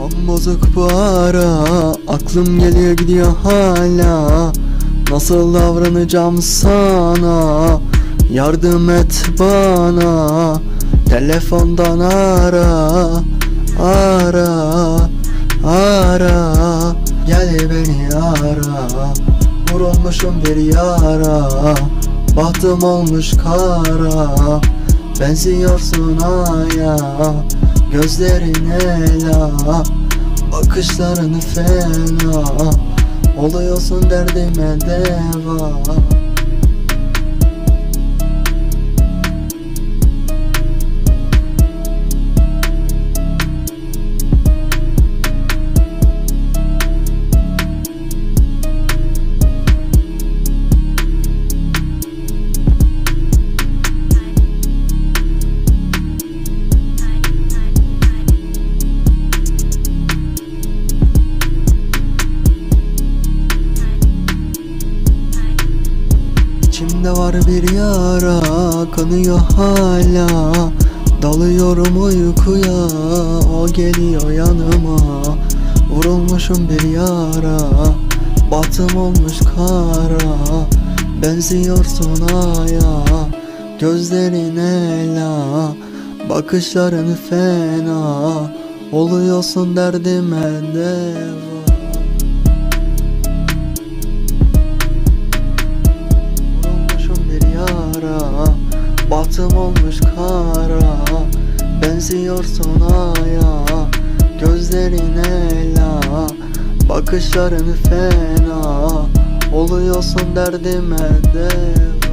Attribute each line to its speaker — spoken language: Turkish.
Speaker 1: Am bozuk bu ara Aklım geliyor gidiyor hala. Nasıl davranacağım sana? Yardım et bana Telefondan ara Ara Ara. Gel beni ara Vurulmuşum bir yara. Bahtım olmuş kara Benziyorsun aya Gözlerin ela Bakışların fena Oluyorsun derdime deva İçimde var bir yara kanıyor hala. Dalıyorum uykuya o geliyor yanıma. Vurulmuşum bir yara Batım olmuş kara. Benziyorsun aya Gözlerin ela. Bakışların fena. Oluyorsun derdime deva Batım olmuş kara Benziyorsun aya Gözlerin ela Bakışların fena. Oluyorsun derdime dev